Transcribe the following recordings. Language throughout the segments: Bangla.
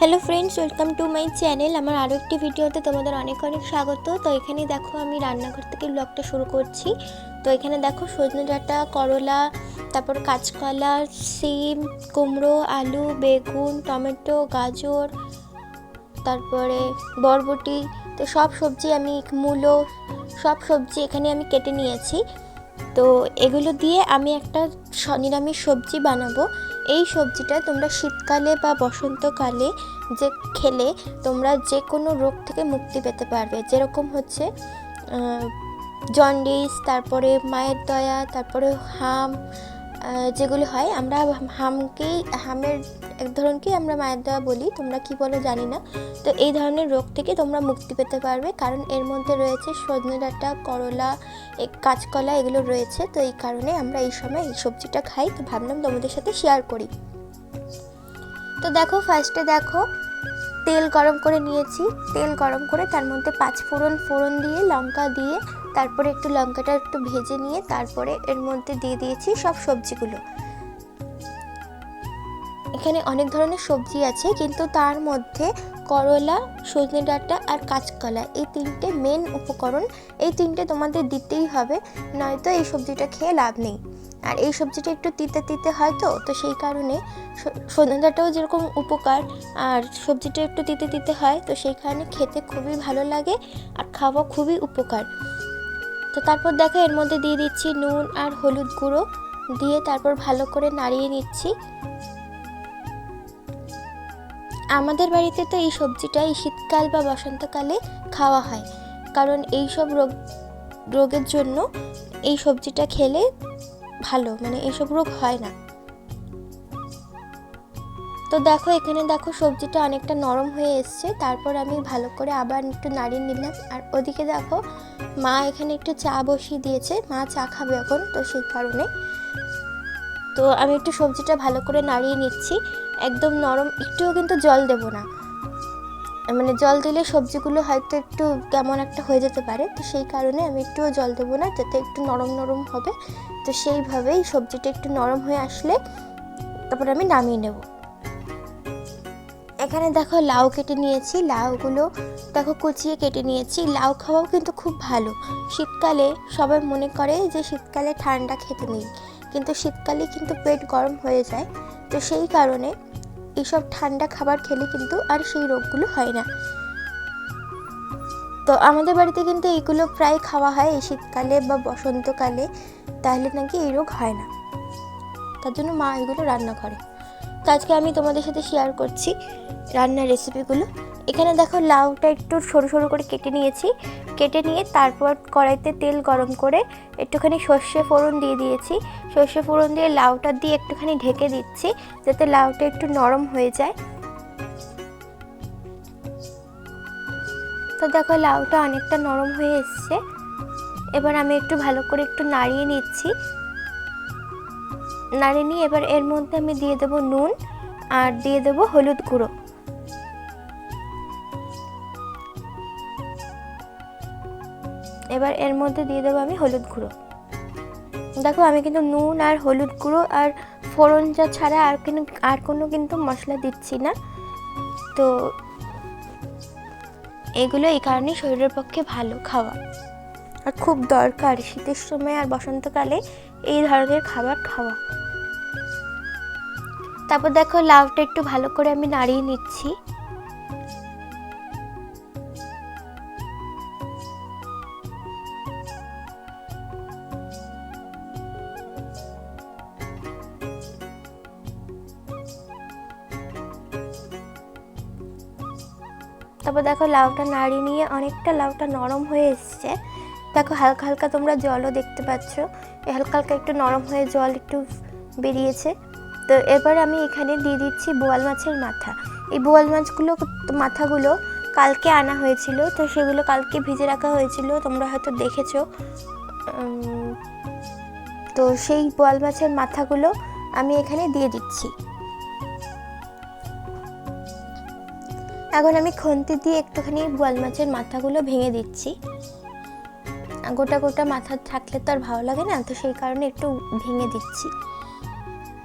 Hello friends welcome to my channel আমার আরও একটি ভিডিওতে তোমাদের অনেক অনেক স্বাগত। তো এখানে দেখো আমি রান্নাঘর থেকে ব্লগটা শুরু করছি। তো এখানে দেখো সজনে ডাঁটা, করলা, তারপর কাঁচকলা, সিম, কুমড়ো, আলু, বেগুন, টমেটো, গাজর, তারপরে বরবটি, তো সব সবজি আমি, মূলো, সব সবজি এখানে আমি কেটে নিয়েছি। তো এগুলো দিয়ে আমি একটা নিরামিষ সবজি বানাবো। এই সবজিটা তোমরা শীতকালে বা বসন্তকালে যে খেলে তোমরা যে কোনো রোগ থেকে মুক্তি পেতে পারবে। যেরকম হচ্ছে জন্ডিস, তারপরে মায়ের দয়া, তারপরে হাম যেগুলি হয়, আমরা হামকেই, হামের এক ধরনকেই আমরা মায়ের দেওয়া বলি, তোমরা কি বলো জানি না। তো এই ধরনের রোগ থেকে তোমরা মুক্তি পেতে পারবে, কারণ এর মধ্যে রয়েছে সজনে ডাঁটা করলা কাঁচকলা, এগুলো রয়েছে। তো এই কারণে আমরা এই সময় এই সবজিটা খাই। তো ভাবলাম তোমাদের সাথে শেয়ার করি। তো দেখো ফার্স্টে দেখো, তেল গরম করে নিয়েছি। তেল গরম করে তার মধ্যে পাঁচ ফোড়ন ফোড়ন দিয়ে, লঙ্কা দিয়ে, তারপরে একটু লঙ্কাটা একটু ভেজে নিয়ে, তারপরে এর মধ্যে দিয়ে দিয়েছি সব সবজিগুলো। এখানে অনেক ধরনের সবজি আছে, কিন্তু তার মধ্যে করলা, সজনে ডাঁটা আর কাঁচকলা এই তিনটে মেন উপকরণ। এই তিনটে তোমাদের দিতেই হবে, নয়তো এই সবজিটা খেয়ে লাভ নেই। আর এই সবজিটা একটু তিতে তিতে হয় তো তো সেই কারণে সজনে ডাঁটাও যেরকম উপকার, আর সবজিটা একটু তিতে তিতে হয়, তো সেই কারণে খেতে খুবই ভালো লাগে আর খাওয়া খুবই উপকার। তো তারপর দেখো এর মধ্যে দিয়ে দিচ্ছি নুন আর হলুদ গুঁড়ো, দিয়ে তারপর ভালো করে নাড়িয়ে নিচ্ছি। আমাদের বাড়িতে তো এই সবজিটা এই শীতকাল বা বসন্তকালে খাওয়া হয়। কারণ এই সব রোগ রোগের জন্য এই সবজিটা খেলে ভালো মানে এইসব রোগ হয় না। তো দেখো, এখানে দেখো সবজিটা অনেকটা নরম হয়ে এসছে। তারপর আমি ভালো করে আবার একটু নাড়িয়ে নিলাম। আর ওদিকে দেখো, মা এখানে একটু চা বসিয়ে দিয়েছে। মা চা খাবে এখন তো সেই কারণে। তো আমি একটু সবজিটা ভালো করে নাড়িয়ে নিচ্ছি। একদম নরম, একটুও কিন্তু জল দেব না। মানে জল দিলে সবজিগুলো হয়তো একটু কেমন একটা হয়ে যেতে পারে, তো সেই কারণে আমি একটুও জল দেবো না, যাতে একটু নরম নরম হবে। তো সেইভাবেই সবজিটা একটু নরম হয়ে আসলে তারপর আমি নামিয়ে নেব। এখানে দেখো লাউ কেটে নিয়েছি, লাউগুলো দেখো কুচিয়ে কেটে নিয়েছি। লাউ খাওয়াও কিন্তু খুব ভালো। শীতকালে সবাই মনে করে যে শীতকালে ঠান্ডা খেতে নেই, কিন্তু শীতকালে কিন্তু পেট গরম হয়ে যায়। তো সেই কারণে এইসব ঠান্ডা খাবার খেলে কিন্তু আর সেই রোগগুলো হয় না। তো আমাদের বাড়িতে কিন্তু এইগুলো প্রায় খাওয়া হয় এই শীতকালে বা বসন্তকালে, তাহলে নাকি এই রোগ হয় না। তার জন্য মা এগুলো রান্না করে। তো আজকে আমি তোমাদের সাথে শেয়ার করছি রান্নার রেসিপিগুলো এখানে দেখো লাউটা একটু সরু সরু করে কেটে নিয়েছি। কেটে নিয়ে তারপর কড়াইতে তেল গরম করে একটুখানি সর্ষে ফোড়ন দিয়ে দিয়েছি। সর্ষে ফোড়ন দিয়ে লাউটা দিয়ে একটুখানি ঢেকে দিচ্ছি যাতে লাউটা একটু নরম হয়ে যায়। তো দেখো লাউটা অনেকটা নরম হয়ে এসছে। এবার আমি একটু ভালো করে একটু নাড়িয়ে নিচ্ছি। নাড়িয়ে নিয়ে এবার এর মধ্যে আমি দিয়ে দেবো নুন আর দিয়ে দেবো হলুদ গুঁড়ো। এবার এর মধ্যে দিয়ে দেবো আমি হলুদ গুঁড়ো। দেখো, আমি কিন্তু নুন আর হলুদ গুঁড়ো আর ফোড়ন যা ছাড়া আর কিন্তু, আর কোনো কিন্তু মশলা দিচ্ছি না। তো এগুলো এই কারণেই শরীরের পক্ষে ভালো খাওয়া। আর খুব দরকার শীতের সময় আর বসন্তকালে এই ধরনের খাবার খাওয়া। তারপর দেখো, লাউটা একটু ভালো করে আমি নাড়িয়ে নিচ্ছি। তারপর দেখো লাউটা নাড়ি নিয়ে অনেকটা লাউটা নরম হয়ে এসছে। দেখো হালকা হালকা তোমরা জলও দেখতে পাচ্ছ। হালকা হালকা একটু নরম হয়ে জল একটু বেরিয়েছে। তো এবার আমি এখানে দিয়ে দিচ্ছি বোয়াল মাছের মাথা। এই বোয়াল মাছগুলো মাথাগুলো কালকে আনা হয়েছিল, তো সেগুলো কালকে ভিজে রাখা হয়েছিল, তোমরা হয়তো দেখেছ। তো সেই বোয়াল মাছের মাথাগুলো আমি এখানে দিয়ে দিচ্ছি। এখন আমি খুন্তি দিয়ে একটুখানি বোয়াল মাছের মাথাগুলো ভেঙে দিচ্ছি। গোটা গোটা মাথা থাকলে তো আর ভালো লাগে না, তো সেই কারণে একটু ভেঙে দিচ্ছি।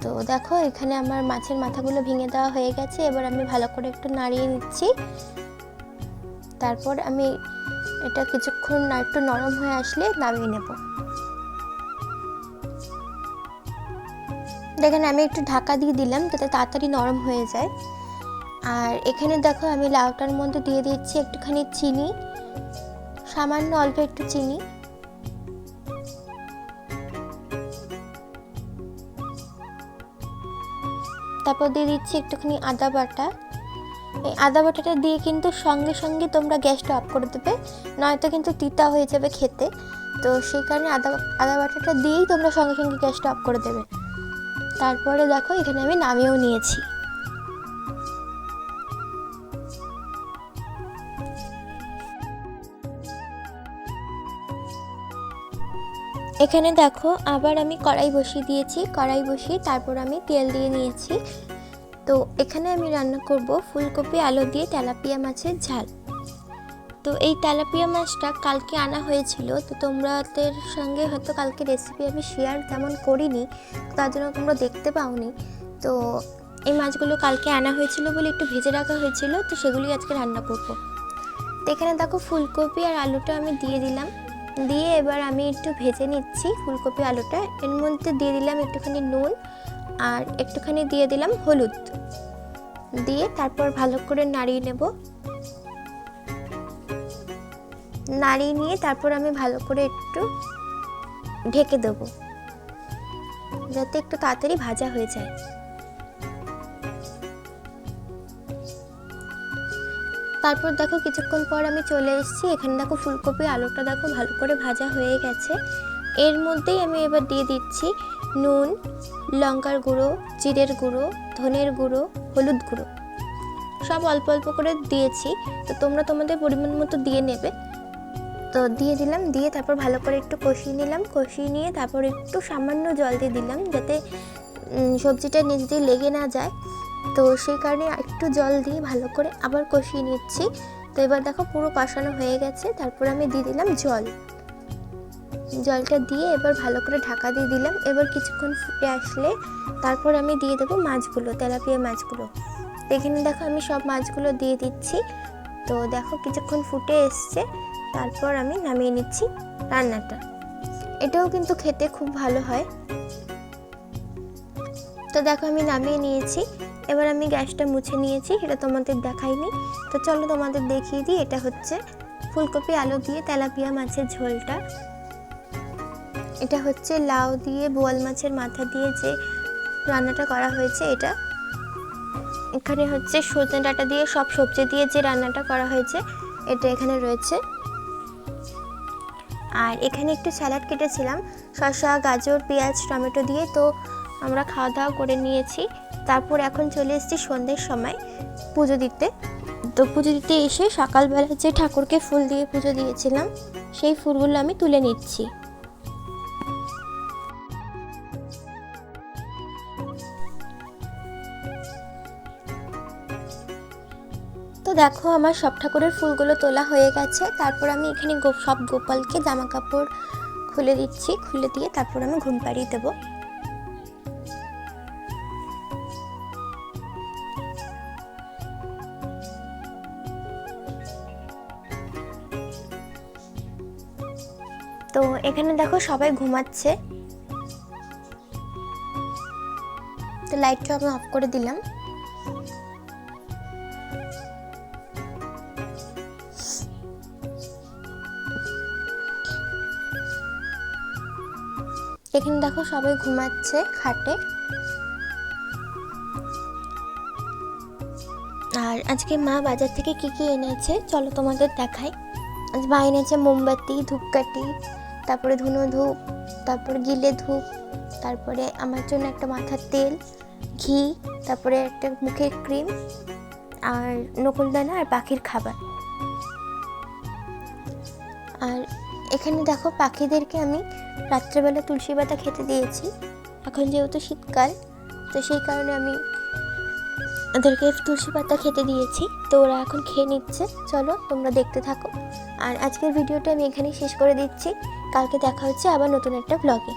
তো দেখো, এখানে আমার মাছের মাথাগুলো ভেঙে দেওয়া হয়ে গেছে, এবার আমি ভালো করে একটু নাড়িয়ে নিচ্ছি। তারপর আমি এটা কিছুক্ষণ একটু নরম হয়ে আসলে নামিয়ে নেব। দেখেন, আমি একটু ঢাকা দিয়ে দিলাম, যাতে তাড়াতাড়ি নরম হয়ে যায়। আর এখানে দেখো আমি লাউটার মধ্যে দিয়ে দিচ্ছি একটুখানি চিনি, সামান্য অল্প একটু চিনি। তারপর দিয়ে দিচ্ছি একটুখানি আদা বাটা। এই আদা বাটাটা দিয়ে কিন্তু সঙ্গে সঙ্গে তোমরা গ্যাসটা অফ করে দেবে, নয়তো কিন্তু তিতা হয়ে যাবে খেতে। তো সেই কারণে আদা আদা বাটাটা দিয়েই তোমরা সঙ্গে সঙ্গে গ্যাসটা অফ করে দেবে। তারপরে দেখো এখানে আমি নামিয়েও নিয়েছি। এখানে দেখো, আবার আমি কড়াই বসিয়ে দিয়েছি। কড়াই বসিয়ে তারপর আমি তেল দিয়ে নিয়েছি। তো এখানে আমি রান্না করব ফুলকপি, আলু দিয়ে তেলাপিয়া মাছের ঝাল। তো এই তেলাপিয়া মাছটা কালকে আনা হয়েছিল। তো তোমাদের সঙ্গে হয়তো কালকে রেসিপি আমি শেয়ার তেমন করিনি, তার জন্য তোমরা দেখতে পাওনি। তো এই মাছগুলো কালকে আনা হয়েছিল বলে একটু ভেজে রাখা হয়েছিল, তো সেগুলি আজকে রান্না করব। তো এখানে দেখো ফুলকপি আর আলুটা আমি দিয়ে দিলাম। দিয়ে এবার আমি একটু ভেজে নিচ্ছি ফুলকপি আলুটা। এর মধ্যে দিয়ে দিলাম একটুখানি নুন আর একটুখানি দিয়ে দিলাম হলুদ। দিয়ে তারপর ভালো করে নাড়িয়ে নেব। নাড়িয়ে নিয়ে তারপর আমি ভালো করে একটু ঢেকে দেবো, যাতে একটু তাড়াতাড়ি ভাজা হয়ে যায়। তারপর দেখো কিছুক্ষণ পর আমি চলে এসেছি। এখানে দেখো ফুলকপি, আলুটা দেখো ভালো করে ভাজা হয়ে গেছে। এর মধ্যেই আমি এবার দিয়ে দিচ্ছি নুন, লঙ্কার গুঁড়ো, জিরের গুঁড়ো, ধনের গুঁড়ো, হলুদ গুঁড়ো। সব অল্প অল্প করে দিয়েছি। তো তোমরা তোমাদের পরিমাণ মতো দিয়ে নেবে। তো দিয়ে দিলাম, দিয়ে তারপর ভালো করে একটু কষিয়ে নিলাম। কষিয়ে নিয়ে তারপর একটু সামান্য জল দিয়ে দিলাম যাতে সবজিটা নিচ দিয়ে লেগে না যায়। তো সেই কারণে একটু জল দিয়ে ভালো করে আবার কষিয়ে নিচ্ছি। তো এবার দেখো পুরো কষানো হয়ে গেছে, তারপর আমি দিয়ে দিলাম জল। জলটা দিয়ে এবার ভালো করে ঢাকা দিয়ে দিলাম। এবার কিছুক্ষণ ফুটে আসলে তারপর আমি দিয়ে দেবো মাছগুলো, তেলাপিয়া মাছগুলো। এখানে দেখো আমি সব মাছগুলো দিয়ে দিচ্ছি। তো দেখো কিছুক্ষণ ফুটে এসছে, তারপর আমি নামিয়ে নিচ্ছি রান্নাটা। এটাও কিন্তু খেতে খুব ভালো হয়। তো দেখো আমি নামিয়ে নিয়েছি। এবার আমি গ্যাসটা মুছে নিয়েছি, এটা তোমাদের দেখাইনি। তো চলো তোমাদের দেখিয়ে দিই, এটা হচ্ছে ফুলকপি আলু দিয়ে তেলাপিয়া মাছের ঝোলটা। এটা হচ্ছে লাউ দিয়ে বোয়াল মাছের মাথা দিয়ে যে রান্নাটা করা হয়েছে এটা। এখানে হচ্ছে সজনে ডাঁটা দিয়ে, সব সবজি দিয়ে যে রান্নাটা করা হয়েছে, এটা এখানে রয়েছে। আর এখানে একটু স্যালাড কেটেছিলাম, শসা, গাজর, পেঁয়াজ, টমেটো দিয়ে। তো আমরা খাওয়া দাওয়া করে নিয়েছি। তারপর এখন চলে এসেছি সন্ধ্যের সময় পুজো দিতে। তো পুজো দিতে এসে সকালবেলা যে ঠাকুরকে ফুল দিয়ে পুজো দিয়েছিলাম, সেই ফুলগুলো আমি তুলে নিচ্ছি। তো দেখো আমার সব ঠাকুরের ফুলগুলো তোলা হয়ে গেছে। তারপর আমি এখানে সব গোপালকে জামা কাপড় খুলে দিচ্ছি, খুলে দিয়ে তারপর আমি ঘুম পাড়িয়ে দেবো। তো এখানে দেখো সবাই ঘুমাচ্ছে। তো লাইটটা আমি অফ করে দিলাম। এখানে দেখো সবাই ঘুমাচ্ছে খাটে। আর আজকে মা বাজার থেকে কি কি এনেছে, চলো তোমাদের দেখাই। আজ মা এনেছে মোমবাতি, ধূপকাঠি তারপরে ধুনো ধূপ, তারপরে গিলে ধূপ, তারপরে আমার জন্য একটা মাথার তেল, ঘি, তারপরে একটা মুখের ক্রিম, আর নকুলদানা আর পাখির খাবার। আর এখানে দেখো পাখিদেরকে আমি রাত্রেবেলা তুলসী পাতা খেতে দিয়েছি। এখন যেহেতু শীতকাল, তো সেই কারণে আমি ওদেরকে তুলসী পাতা খেতে দিয়েছি। তো ওরা এখন খেয়ে নিচ্ছে। চলো, তোমরা দেখতে থাকো। আর আজকের ভিডিওটা আমি এখানেই শেষ করে দিচ্ছি। কালকে দেখা হচ্ছে আবার নতুন একটা ব্লগে